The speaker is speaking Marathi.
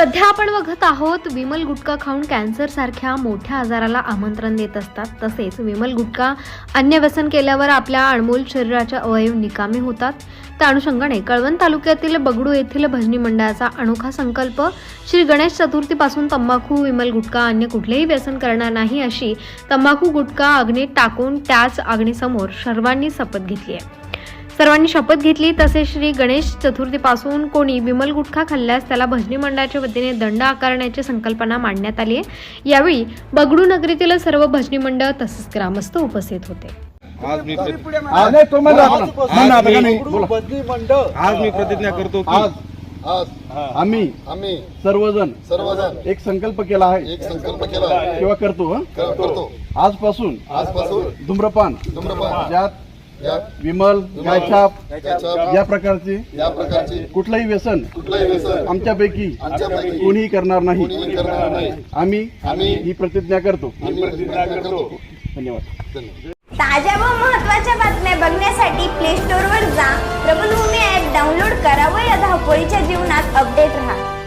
सध्या आपण बघत आहोत विमल गुटखा खाऊन कॅन्सर सारख्या मोठ्या आजाराला आमंत्रण देत असतात. तसेच विमल गुटखा अन्य व्यसन केल्यावर आपल्या अणमोल शरीराच्या अवयव निकामी होतात. त्या अनुषंगाने कळवण तालुक्यातील बगडू येथील भजनी मंडळाचा अनोखा संकल्प श्री गणेश चतुर्थीपासून तंबाखू विमल गुटखा अन्य कुठलेही व्यसन करणार नाही अशी तंबाखू गुटखा अग्नीत टाकून त्याच अग्नीसमोर सर्वांनी शपथ घेतली आहे. सर्वांनी शपथ घेतली तसेच श्री गणेश चतुर्थीपासून कोणी विमल गुटखा खाल्ल्यास त्याला भजनी मंडळाच्या वतीने दंड आकारण्याची संकल्पना मांडण्यात आली आहे. यावेळी बगडू नगरीतील सर्व भजनी मंडळ तसेच ग्रामस्थ उपस्थित होते. आज मी आज मी प्रतिज्ञा करतो की आज आज आम्ही आम्ही सर्वजण सर्वजण एक संकल्प केला आहे. एक संकल्प केला किंवा करतो हं? कर- करतो. आजपासून आजपासून धूम्रपान धूम्रपान. ज्यात विमल गायछाप या प्रकारचे या प्रकारची. कुठलंही व्यसन कुठलाही व्यसन. आमच्यापैकी आमच्यापैकी कोणीही करणार नाही. कोणीही करणार नाही. आम्ही आम्ही ही प्रतिज्ञा करतो. आम्ही प्रतिज्ञा करतो. धन्यवाद. धन्यवाद ताज्या व महत्त्वाच्या बातम्या बघण्यासाठी प्ले स्टोअरवर जा. प्रबलभूमी ॲप डाउनलोड करा व या धावपळीच्या जीवनात अपडेट राहा.